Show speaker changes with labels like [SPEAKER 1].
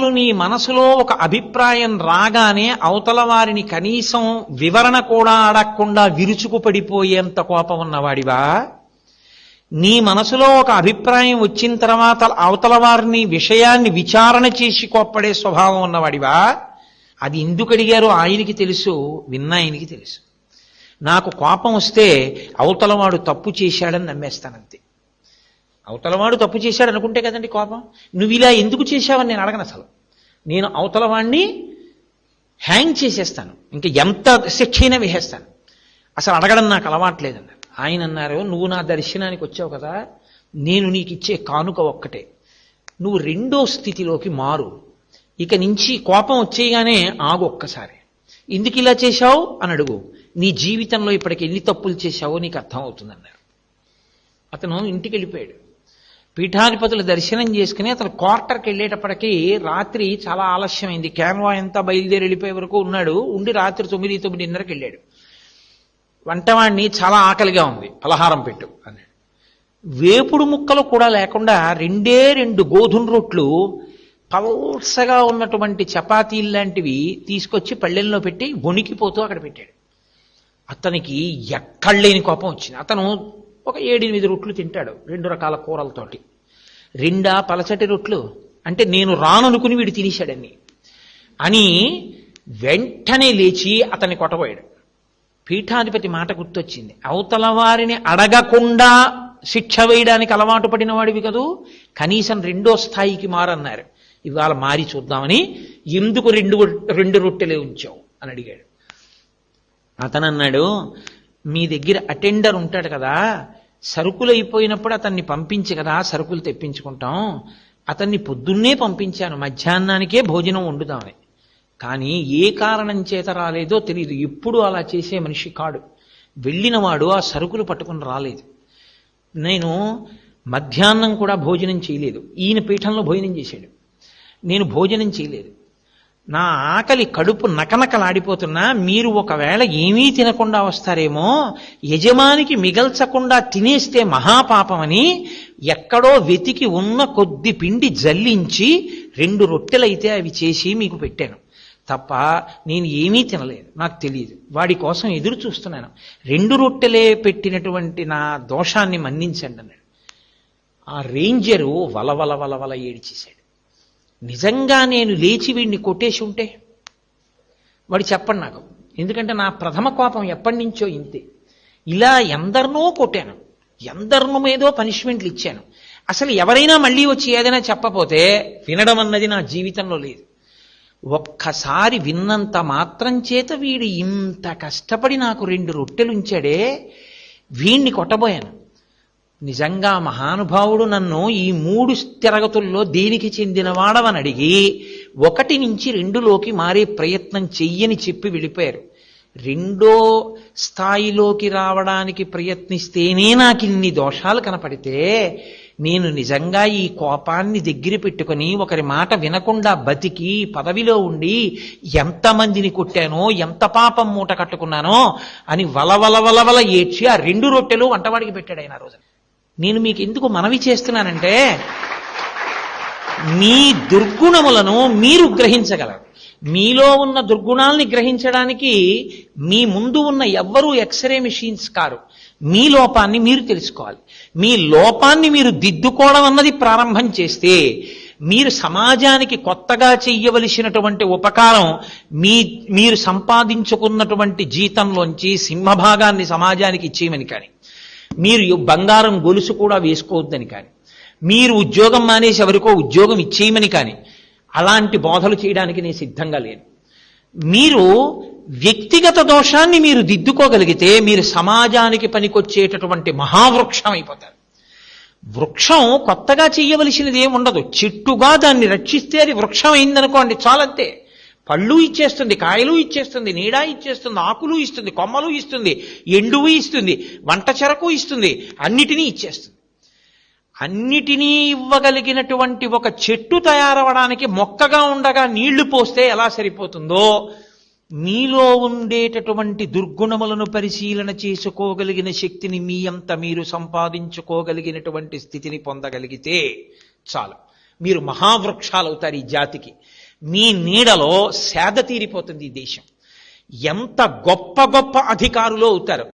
[SPEAKER 1] అసలు నీ మనసులో ఒక అభిప్రాయం రాగానే అవతల వారిని కనీసం వివరణ కూడా అడగకుండా విరుచుకు పడిపోయేంత కోపం ఉన్నవాడివా? నీ మనసులో ఒక అభిప్రాయం వచ్చిన తర్వాత అవతల వారిని విషయాన్ని విచారణ చేసి కోప్పడే స్వభావం ఉన్నవాడివా? అది ఎందుకు అడిగారో ఆయనకి తెలుసు విన్న ఆయనకి తెలుసు. నాకు కోపం వస్తే అవతలవాడు తప్పు చేశాడని నమ్మేస్తానంతే. అవతలవాడు తప్పు చేశాడు అనుకుంటే కదండి కోపం? నువ్వు ఇలా ఎందుకు చేశావని నేను అడగను అసలు. నేను అవతలవాణ్ణి హ్యాంగ్ చేసేస్తాను. ఇంకా ఎంత శిక్ష అయినా వేసేస్తాను. అసలు అడగడం నాకు అలవాట్లేదన్నారు ఆయన అన్నారు నువ్వు నా దర్శనానికి వచ్చావు కదా నేను నీకు ఇచ్చే కానుక ఒక్కటే. నువ్వు రెండో స్థితిలోకి మారు. ఇక నుంచి కోపం వచ్చేయగానే ఆగు ఒక్కసారి. ఎందుకు ఇలా చేశావు? అని అడుగు. నీ జీవితంలో ఇప్పటికి ఎన్ని తప్పులు చేశావో నీకు అర్థం అవుతుందన్నారు. అతను ఇంటికి వెళ్ళిపోయాడు. పీఠాధిపతులు దర్శనం చేసుకుని అతను క్వార్టర్కి వెళ్ళేటప్పటికీ రాత్రి చాలా ఆలస్యమైంది. క్యాన్వా అంతా బయలుదేరి వెళ్ళిపోయే వరకు ఉన్నాడు. ఉండి రాత్రి తొమ్మిది తొమ్మిదిన్నరకి వెళ్ళాడు. వంటవాణ్ణి చాలా ఆకలిగా ఉంది. పలహారం పెట్టు అన్నాడు. వేపుడు ముక్కలు కూడా లేకుండా రెండే రెండు గోధుమ రొట్లు పల్సగా ఉన్నటువంటి చపాతీలు లాంటివి తీసుకొచ్చి పళ్ళెల్లో పెట్టి వణికిపోతూ అక్కడ పెట్టాడు. అతనికి ఎక్కడలేని కోపం వచ్చింది. అతను ఒక ఏడెనిమిది రొట్లు తింటాడు రెండు రకాల కూరలతోటి. రెండా పలచటి రొట్లు. అంటే నేను రాననుకుని వీడు తినేశాడని. అని వెంటనే లేచి అతన్ని కొట్టబోయాడు. పీఠాధిపతి మాట గుర్తొచ్చింది. అవతల వారిని అడగకుండా శిక్ష వేయడానికి అలవాటు పడిన వాడివి కదూ? కనీసం రెండో స్థాయికి మారన్నారు. ఇవాళ మారి చూద్దామని ఎందుకు రెండు రెండు రొట్టెలే ఉంచావు? అని అడిగాడు. అతను అన్నాడు మీ దగ్గర అటెండర్ ఉంటాడు కదా సరుకులు అయిపోయినప్పుడు అతన్ని పంపించి కదా సరుకులు తెప్పించుకుంటాం. అతన్ని పొద్దున్నే పంపించాను మధ్యాహ్నానికే భోజనం వండుదామని కానీ ఏ కారణం చేత రాలేదో తెలియదు ఎప్పుడు అలా చేసే మనిషి కాడు. వెళ్ళినవాడు ఆ సరుకులు పట్టుకుని రాలేదు. నేను మధ్యాహ్నం కూడా భోజనం చేయలేదు. ఈయన పీఠంలో భోజనం చేశాడు. నేను భోజనం చేయలేదు. నా ఆకలి కడుపు నకనకలాడిపోతున్నా మీరు ఒకవేళ ఏమీ తినకుండా వస్తారేమో యజమానికి మిగల్చకుండా తినేస్తే మహాపాపమని ఎక్కడో వెతికి ఉన్న కొద్ది పిండి జల్లించి రెండు రొట్టెలైతే అవి చేసి మీకు పెట్టాను. తప్ప నేను ఏమీ తినలేదు. నాకు తెలియదు వాడి కోసం ఎదురు చూస్తున్నాను. రెండు రొట్టెలే పెట్టినటువంటి నా దోషాన్ని మన్నించండి అన్నాడు. ఆ రేంజరు వలవల వలవల ఏడిచేశాడు. నిజంగా నేను లేచి వీడిని కొట్టేసి ఉంటే? వాడు చెప్పండి నాకు. ఎందుకంటే నా ప్రథమ కోపం ఎప్పటి నుంచో ఇంతే. ఇలా ఎందరినో కొట్టాను. ఎందరినో మీదో పనిష్మెంట్లు ఇచ్చాను. అసలు ఎవరైనా మళ్ళీ వచ్చి ఏదైనా చెప్పపోతే వినడం అన్నది నా జీవితంలో లేదు. ఒక్కసారి విన్నంత మాత్రం చేత వీడు ఇంత కష్టపడి నాకు రెండు రొట్టెలు ఉంచాడే వీణ్ణి కొట్టబోయాను. నిజంగా మహానుభావుడు నన్ను ఈ మూడు తిరగతుల్లో దేనికి చెందినవాడవని అడిగి ఒకటి నుంచి రెండులోకి మారే ప్రయత్నం చెయ్యని చెప్పి వెళ్ళిపోయారు. రెండో స్థాయిలోకి రావడానికి ప్రయత్నిస్తేనే నాకు ఇన్ని దోషాలు కనపడితే నేను నిజంగా ఈ కోపాన్ని దగ్గర పెట్టుకొని ఒకరి మాట వినకుండా బతికి పదవిలో ఉండి ఎంతమందిని కొట్టానో ఎంత పాపం మూట కట్టుకున్నానో అని వలవల వలవల ఏడ్చి ఆ రెండు రొట్టెలు వంటవాడికి పెట్టాడు ఆయన రోజు నేను మీకు ఎందుకు మనవి చేస్తున్నానంటే మీ దుర్గుణములను మీరు గ్రహించగలరు. మీలో ఉన్న దుర్గుణాల్ని గ్రహించడానికి మీ ముందు ఉన్న ఎవ్వరూ ఎక్స్రే మిషన్స్ కారు. మీ లోపాన్ని మీరు తెలుసుకోవాలి. మీ లోపాన్ని మీరు దిద్దుకోవడం అన్నది ప్రారంభం చేస్తే మీరు సమాజానికి కొత్తగా చెయ్యవలసినటువంటి ఉపకారం మీ మీరు సంపాదించుకున్నటువంటి జీతంలోంచి సింహభాగాన్ని సమాజానికి ఇచ్చేయమని కానీ. మీరు బంగారం గొలుసు కూడా వేసుకోవద్దని కానీ మీరు ఉద్యోగం మానేసి ఎవరికో ఉద్యోగం ఇచ్చేయమని కానీ అలాంటి బోధలు చేయడానికి నేను సిద్ధంగా లేను. మీరు వ్యక్తిగత దోషాన్ని మీరు దిద్దుకోగలిగితే మీరు సమాజానికి పనికొచ్చేటటువంటి మహావృక్షం అయిపోతారు. వృక్షం కొత్తగా చేయవలసినది ఏమి ఉండదు చెట్టుగా దాన్ని రక్షిస్తే అది వృక్షం అయిందనుకోండి చాలంతే. పళ్ళు ఇచ్చేస్తుంది కాయలు ఇచ్చేస్తుంది నీడ ఇచ్చేస్తుంది ఆకులు ఇస్తుంది కొమ్మలు ఇస్తుంది ఎండువు ఇస్తుంది వంట చెరకు ఇస్తుంది అన్నిటినీ ఇచ్చేస్తుంది. అన్నిటినీ ఇవ్వగలిగినటువంటి ఒక చెట్టు తయారవడానికి మొక్కగా ఉండగా నీళ్ళు పోస్తే ఎలా సరిపోతుందో మీలో ఉండేటటువంటి దుర్గుణములను పరిశీలన చేసుకోగలిగిన శక్తిని మీ అంత మీరు సంపాదించుకోగలిగినటువంటి స్థితిని పొందగలిగితే చాలు. మీరు మహావృక్షాలు అవుతారు ఈ జాతికి. మీ నీడలో సేద తీరిపోతుంది ఈ దేశం. ఎంత గొప్ప గొప్ప అధికారులు అవుతారు.